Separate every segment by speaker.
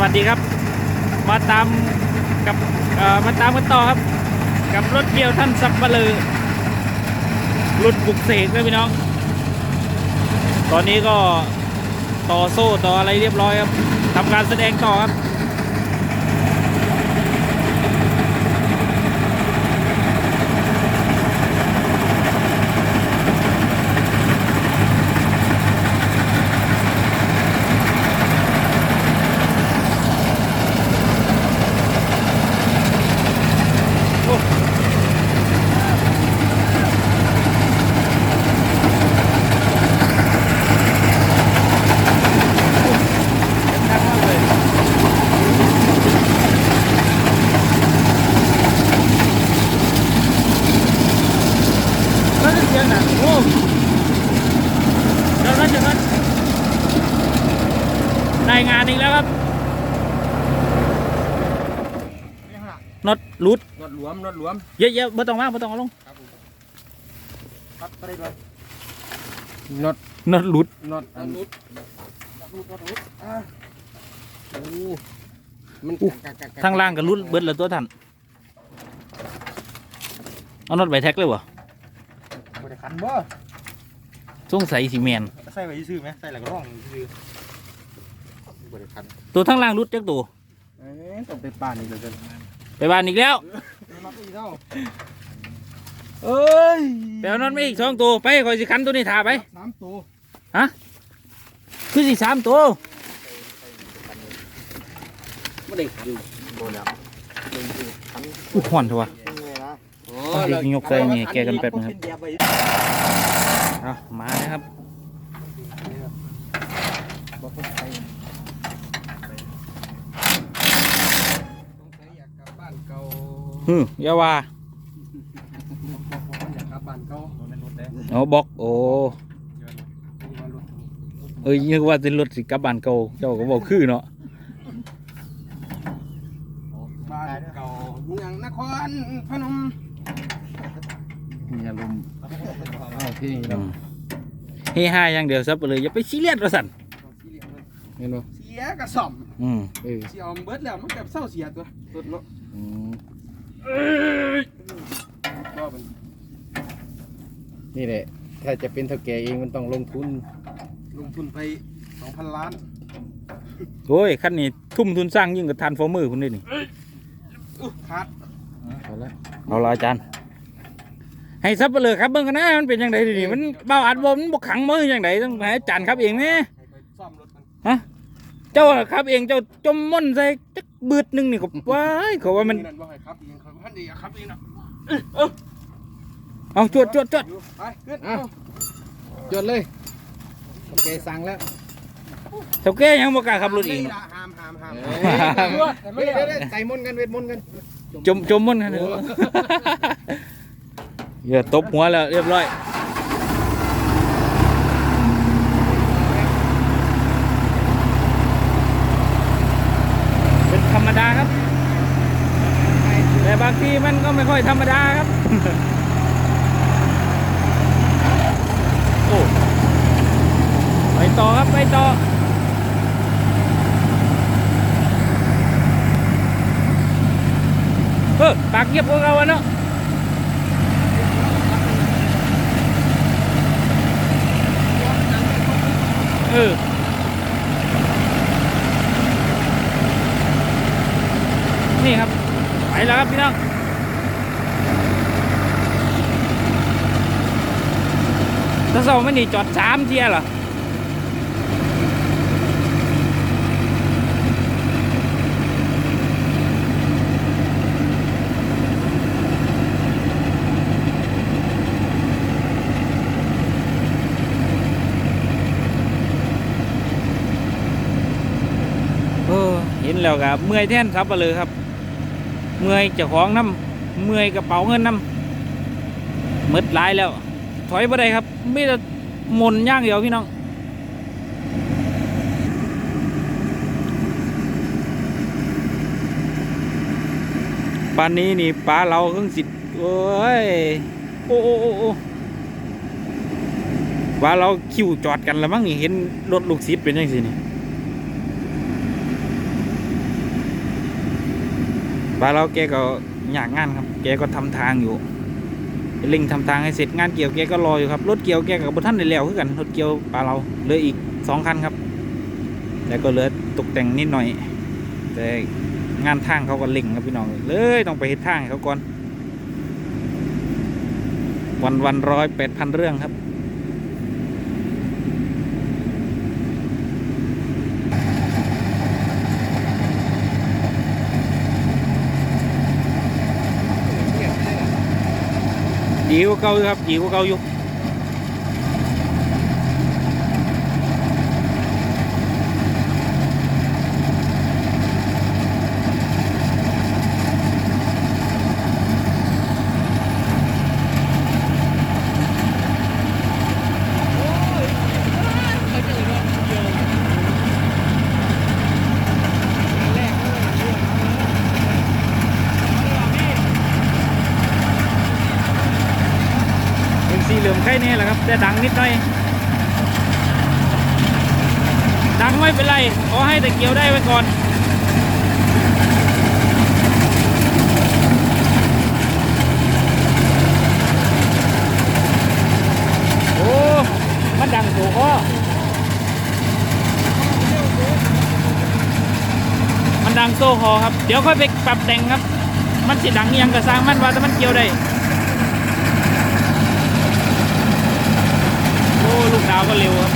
Speaker 1: วัสดีครับ มาตามกับมาตามกันต่อครับ กับรถเกี่ยวท่านสับปะเลอรุดบุกเสกเลยพี่น้อง ตอนนี้ก็ต่อโซ่ต่ออะไรเรียบร้อยครับทำการแสดงต่อครับ แล้วเสียงน่ะโอ้เดี๋ยวนั้นเดี๋ยวนั้นได้งานอีกแล้วครับน็อตรูด
Speaker 2: รถหลวมรถหลวม
Speaker 1: เยอะๆไม่ต้องว่างไม่ต้องเอาลง
Speaker 2: ครับไปเลยรถ
Speaker 1: น็อตรูด
Speaker 2: รถอันรุดรุดรถรุดอ่าโอ้มันกักกักกัก
Speaker 1: ทางล่างกับรูดเบิดแล้วตัวท่านเอาน็อตใบแท็กเลยวะ
Speaker 2: บริคันบ่
Speaker 1: สงสัยสีแมน
Speaker 2: ใส่ไว้ซื้อไหมใส่หลักร่องซื้อบริคัน
Speaker 1: ตัวทางล่างรูดจักตัว
Speaker 2: เอ๊ะต้องไปป่านอีกแล้วกัน
Speaker 1: ไปบ้านอีกแล้ว
Speaker 2: มาอีกแล้วเอ้ย
Speaker 1: ไปเอาน็อตมาอีกสองตัวไปคอยสิคันตัวนี้ถ่าไป
Speaker 2: สามตัว
Speaker 1: คือสิสามตัว
Speaker 2: ไม่ได้คันโดนแล้วคัน
Speaker 1: อู้ห่อนเถอะวะ
Speaker 2: นี่นะโอ้
Speaker 1: เดี๋ยวยกใส่นี่แกกันแป๊บนึงครับเอามาเลยครับ
Speaker 2: บอกคนไทยต้องใช้อยากกลับบ้านเก่า
Speaker 1: ฮึอย่าว่า
Speaker 2: อยากกลับบ้านเก่าโดนรถเลย
Speaker 1: เอาบอกโอ้เอ้ยนึกว่าเป็นรถสิกลับบ้านเก่าเจ้าก็บอกคือเนาะ
Speaker 2: บ้านเก่าเมืองนครพนม มีอารมณ์เอาที่
Speaker 1: อืมเฮฮาอย่างเดียวซับไปเลยอย่าไปซีเรียสว่าสั่น
Speaker 2: เห็นบ่เสียกระสอบ
Speaker 1: อืม
Speaker 2: เออเสียอมเบิดแล้วมันกับเศร้าเสียตัวตัวเนาะ
Speaker 1: อืม
Speaker 2: ก็เป็น
Speaker 3: นี่แหละ ถ้าจะเป็นเท่าแก่เองมันต้องลงทุน
Speaker 2: ลงทุนไปสองพันล้าน
Speaker 1: โอ้ยคันนี้ทุ่มทุนสร้างยิ่งกับทานฟอร์เมอร์คุณด้วยนี่
Speaker 2: คัด
Speaker 3: เอาละ
Speaker 1: เอาละอาจารย์ ให้ซับไปเลยครับเบิ่งกันนะมันเป็นยังไงดิมันเบาอัดบมนบกขังมือยังไงต้องให้อาจารย์ครับเองไหม
Speaker 2: ให้ไปซ่อมรถมัน
Speaker 1: เจ้าครับเองเจ้าจมม่อนใส่จักบืดหนึงนี่ก็ว้ายเขาว่ามัน
Speaker 2: นั่นบ่ให้ครับเองเขาพันดีอะครับเองเนาะ
Speaker 1: เอาจวดจวดจวด
Speaker 2: ไปขึ้น
Speaker 3: อะจดเลยโอเคสั่งแล้ว
Speaker 1: เท่าแก่ยังบ่กล้าขับรถเอง
Speaker 2: ห้ามห้ามห้าม
Speaker 3: เอ้ยเฮ้ยเดี๋ยวเดี๋ยวใส่มนต์กันเวทมนต์กัน
Speaker 1: จมจมม่อนกัน เถอะอย่าตบหัวแล้วเรียบร้อยเป็นธรรมดาครับ แต่บางทีมันก็ไม่ค่อยธรรมดาครับ โอ้ไปต่อครับไปต่อเออปากเงียบกว่าเราเนาะ เออนี่ครับไปแล้วครับพี่น้องถ้าเราไม่หนีจอดสามเทียเหรออเห็ นแล้วครับเมื่อยแท่นครับไปเลยครับ เมื่อยจ้าของน้ำเมื่อยกระเป๋าเงินน้ำมืดลายแล้ว ถอยไปได้ครับไม่แต่หมนย่างเดียวพี่น้องปานนี้นี่ปลาเราเครื่องสิทธิ์โอ้ยโอ้โอ้โอ้ปลาเราคิวจอดกันแล้วมั้งนี่เห็นรถลูกศิษย์เป็นยังสินี่ บาเราแกก็อยากงานครับ แกก็ทำทางอยู่เร่งทำทางให้เสร็จงานเกี่ยวแกก็รออยู่ครับรถเกี่ยวแกกับบท่านได้แล้วคือกันรถเกี่ยวปลาเราเหลืออีกสองคันครับแต่ก็เหลือตกแต่งนิดหน่อย แต่งานทางเขาก็เล่งครับพี่น้องเลยต้องไปเฮ็ดทางเขาก่อนวันวันร้อยแปดพันเรื่องครับ จีกว่าเก่าอยู่ครับดีกว่าเก่าอยู่ เป็นสีเหลืองแค่ะดังนิดหน่อย ดังไม่เป็นไร ขอให้แต่เกียวได้ไว้ก่อนโอ้มันดังโสข้อมันดังโซ่คอครับ เดี๋ยวค่อยไปปรับแต่งครับ มันสิดังยังกระสร้างมันว่าแต่มันเกี่ยวได้ โอ้ลูกดาวก็เร็วครับ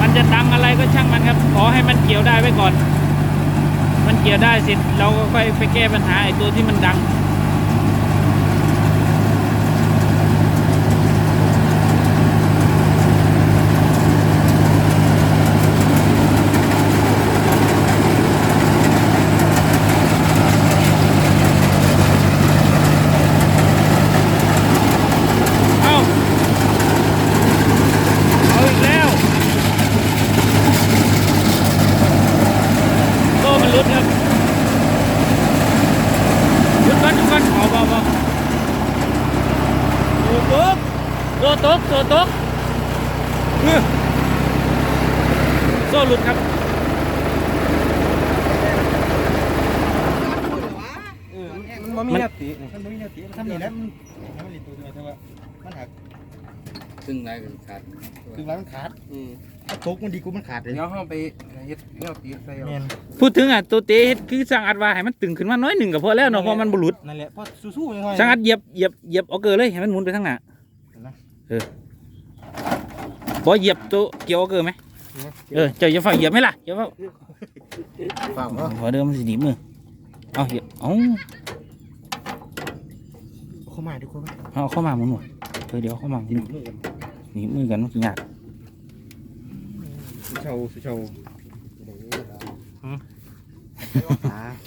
Speaker 1: มันจะดังอะไรก็ช่างมันครับ ข อให้มันเกี่ยวได้ไว้ก่อน มันเกี่ยวได้เสร็จเราก็ค่อยไปแก้ปัญหาไอ้ตัวที่มันดัง เอาเอาอีกแล้ว โซ่มันหลุดครับหยุดก่อนหยุดก่อนเอาเบาเบาโอ้ตกโซ่ตกโซ่ตกเฮ้ยโซ่หลุดครับ
Speaker 4: เออมันบ่มี หน้าตีมันบ่มีหน้าตีทำนี่แหล้วมันมันลิตัวแต่ว่ามันหัก
Speaker 2: ซึ่งไรกันขาด
Speaker 4: ถึงแล้วมันขาดอืมตกมันดีกูมันขาดเลย
Speaker 2: เดี๋ยวห้องไปเฮ็ดเฮ็ดตีใส่เอา
Speaker 4: แม่น
Speaker 1: พูดถึงอะตัวเตะเฮ็ดคือสั่งอัดว่าให้มันตึงขึ้นมาน้อยหนึ่งก็พอแล้วเนาะเพราะมันบหลุด
Speaker 4: นั่นแหละเพราะสู้ๆยังไง
Speaker 1: สั่งอัดเหยียบเหยียบเหยียบเอาเกินเลยให้มันหมุนไปทางหน้า
Speaker 4: เห็นไหม
Speaker 1: เออบ่เหยียบตัวเกี่ยวเอาเกินไหมเออเจ้าอย่าฝ่าเหยียบไหมล่ะอย่าฝ่า
Speaker 4: ฟัง
Speaker 1: พอเดิมมันสิหนีมือเอาเหยียบเอา
Speaker 4: เข้ามาทุกคน
Speaker 1: เอาเข้ามาหมุนหมดเออเดี๋ยวเข้ามาหมุนหนีมือกันมันสิยาก
Speaker 4: สุเชาสุเชา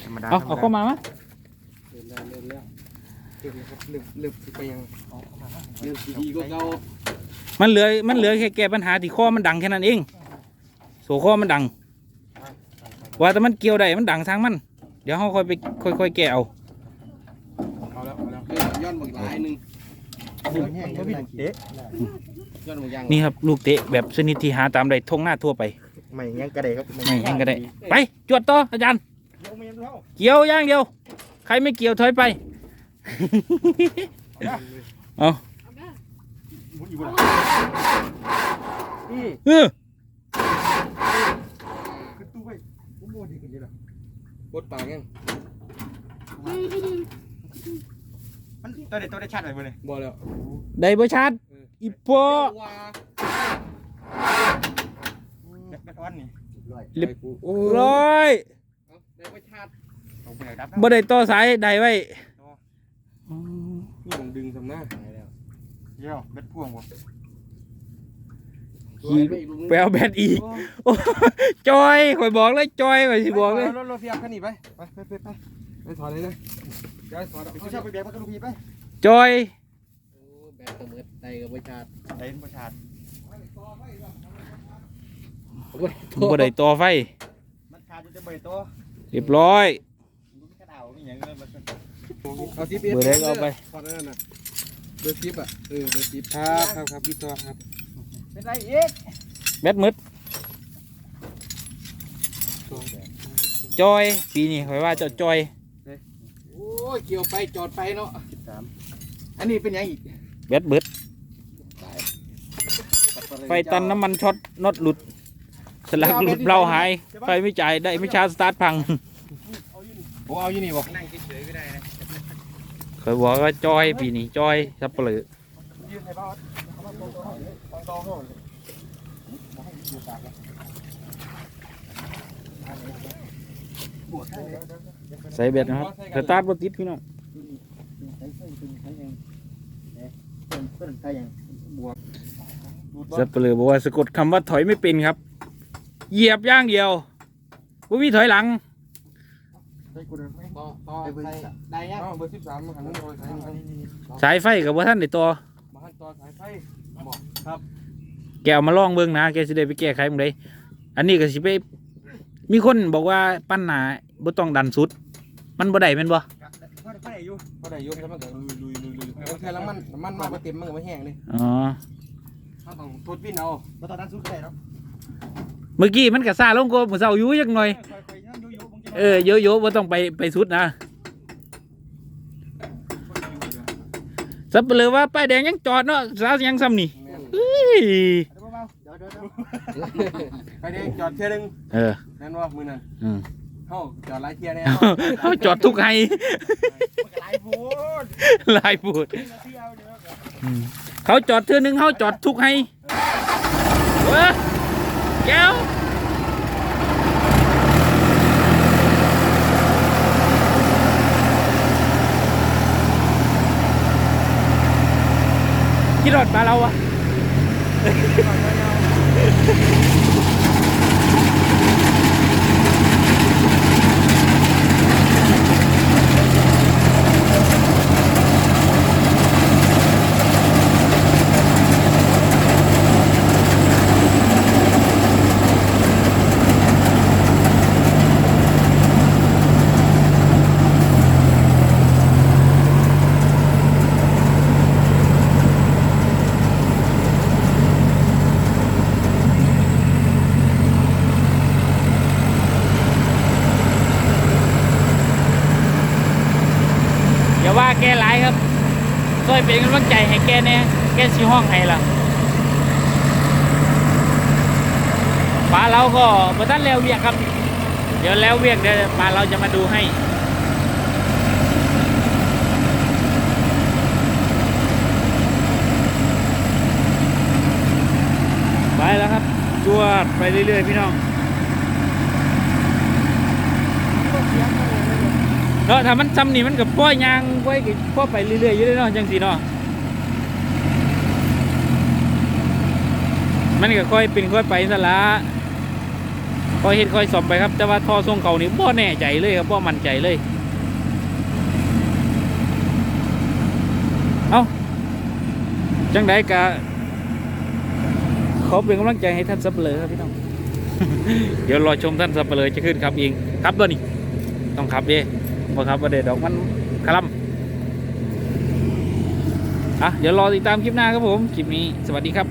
Speaker 4: ธรรมดา
Speaker 1: เอาเอาเข้ามามะ
Speaker 2: เริ่มแล้วเริ่มแล้วเริ่มแล้วครับเริ่มเริ่มสิไปยังเริ่มสิดีกว่าเก่า
Speaker 1: มันเหลือมันเหลือแค่แก้ปัญหาที่ข้อมันดังแค่นั้นเองโซข้อมันดัง ว่าแต่มันเกี่ยวได้มันดังทางมัน เดี๋ยวเขาค่อยไปค่อยๆแก้เอา
Speaker 4: เอา
Speaker 2: นี่
Speaker 1: ครับลูกเตะแบบชนิดที่หาตามได้ทงหน้าทั่วไป
Speaker 4: ไม่ยังกระเดครับ
Speaker 1: ไม่ยังก็ได้ไปจวดต่ออาจารย์
Speaker 4: เกี่
Speaker 1: ยวย่างเดียวใครไม่เกี่ยวถอยไปเอา
Speaker 4: มุดอีกบ่ล่ะอืม
Speaker 1: เออ
Speaker 4: ขึ้นตู้ไปผมโมดีกันเลยล่ะ
Speaker 2: บดปากยัง
Speaker 4: มันตัวเด็ดตัวได้ชัดเลยบ่เนี่ย
Speaker 2: บ่แล้ว
Speaker 1: ได้บ่ชัดอีปอ
Speaker 2: ว่า
Speaker 4: แบตวันนี่
Speaker 2: ลิบโอ้
Speaker 1: ร้อย
Speaker 2: เอาได้ไปชาติ
Speaker 4: เอาไปไหนดับ
Speaker 1: บ่ได้ต่อสายได้ไว้
Speaker 2: นี่ผมดึงสำนัก
Speaker 4: เดี๋ยวแบตพ่วงบ่
Speaker 1: ขี่ไปเอาแบตอีกโอ้จอยข่อยบอกเลยจอยข่อยสิบอกเลย
Speaker 4: รถรถเพียบคันนี้ไปไปไปไป ไป
Speaker 2: ไปถอดเลยนะ
Speaker 4: เดี๋ยวถอดเอาช่าไปแบกพักกระดูปีไป
Speaker 1: จอย
Speaker 2: แบบเสมอใดกับประชาติ
Speaker 4: ไอ้ประชาชน
Speaker 1: บ่ได้ต่อไฟ
Speaker 4: มันขาดจะเบยตัว
Speaker 1: เรียบร้อย
Speaker 4: มันกระดาวมีอย่างเงี้ยมัน
Speaker 2: เอาซิป
Speaker 1: เบอร์เล็กเอาไป
Speaker 2: พอแล้วนั่นน่ะเบอร์ซิปอะเออเบอร์ซิปครับครับครับพี่ตัวครับ
Speaker 4: เป็นไรอีก
Speaker 1: แบตมืดจอย ปีนี้ข่อยว่าจ้าจอย
Speaker 2: ยเกี่ยวไปจอดไปเนาะ
Speaker 4: สิบสาม
Speaker 2: อันนี้เป็นยังอีก
Speaker 1: แบตเบิดไฟตันน้ำมันช็อตน็อตหลุด สลักหลุดเปล่าหาย ไฟไม่จ่ายได้ไม่ชาร์จสตาร์ทพัง
Speaker 2: โอ้เอาอยู่นี่บ่
Speaker 4: นั่งเฉยๆไม่ได้นะ
Speaker 1: เคยบอกว่าจอยปีนี้จอยสับเปลือ
Speaker 2: ยืน ใส่
Speaker 1: เบ็ดนะครับสตาร์ทบติดพี่น้องสับเปลือบอกว่าสะกดคำว่าถอยไม่เป็นครับ เหยียบย่างเดียวบ่ามีถอยหลัง
Speaker 2: สา
Speaker 1: ยไฟกับว่าท่านได้ต่อ
Speaker 2: มาให้ต่อสายไฟ
Speaker 1: แกเอามาลองเบิ่งนะแกสิได้ไปแก้ไขมึงได้อันนี้ก็สิไปมีคนบอกว่าปั้นหนาบ่ต้องดันสุด มันบ่ได้แม่นบ่
Speaker 4: ก็ได้อยู่
Speaker 2: พอได้ยกแล้วมันก็ลุยลุยลุยลุยบางทีแล้วมันมันมาเต็มมันก็ไม่แห้งเลย
Speaker 1: อ๋อ
Speaker 2: เขาต้องทดวินเอา
Speaker 4: มาตอนนั้นสุดเลยเนาะ
Speaker 1: เมื่อกี้มันก็ซาลงกว่ามื้อเช้าอยู่จักหน่อย
Speaker 4: ค่อยๆนั่งอยู่ๆบางที
Speaker 1: เออโยๆบ่ต้องไปไปสุดนะสับเปลือว่าป้ายแดงยังจอดเนาะสาวยังซ้ำนี่เฮ้ย
Speaker 4: เดี๋ยวเดี๋ยวเดี๋ยว
Speaker 2: ไปเด้จอดเที่ยนึง
Speaker 1: เออ
Speaker 2: นั่นว่ามือนั่น
Speaker 1: อืม
Speaker 2: เฮาจอดหลายเที่ยแน่
Speaker 1: เขาจอดทุกไห้
Speaker 4: มันก็หลายพูด
Speaker 1: หลายพูด
Speaker 4: เที่ยวด
Speaker 1: เขาจอดเทื่อนึงเขาจอดทุกไห้เว้ยแก้วคิดรอดปลาเราอะอย่าว่าแกหลายครับ ช่วยเป็นกำลังใจให้แกแน่แกสิห้องให้ล่ะปลาเราก็บ่ทันแล้วเวียกครับ เดี๋ยวแล้วเวียกเดี๋ยวปลาเราจะมาดูให้ไปแล้วครับจวดไปเรื่อยๆพี่น้อง เนาะถ้ามันซ้ำนี่มันกับพ่อยางไว้กับพ่อไปเรื่อยๆอยู่เลยเนาะจังสีเนาะมันก็ค่อยเป็นค่อยไปสละค่อยเห็นค่อยสอบไปครับ แต่ว่าท่อทรงเขานี่บ่แน่ใจเลยครับบ่มั่นใจเลย เอาจังไดกะขอเป็นกำลังใจให้ท่านสับเลือครับพี่น้อง เดี๋ยวรอชมท่านสับเลือจะขึ้นครับเองครับตัวนี้ต้องขับเด้ บ่ครับประเด็ดดอกมันคลำอะเดี๋ยวรอติดตามคลิปหน้าครับผม คลิปนี้สวัสดีครับ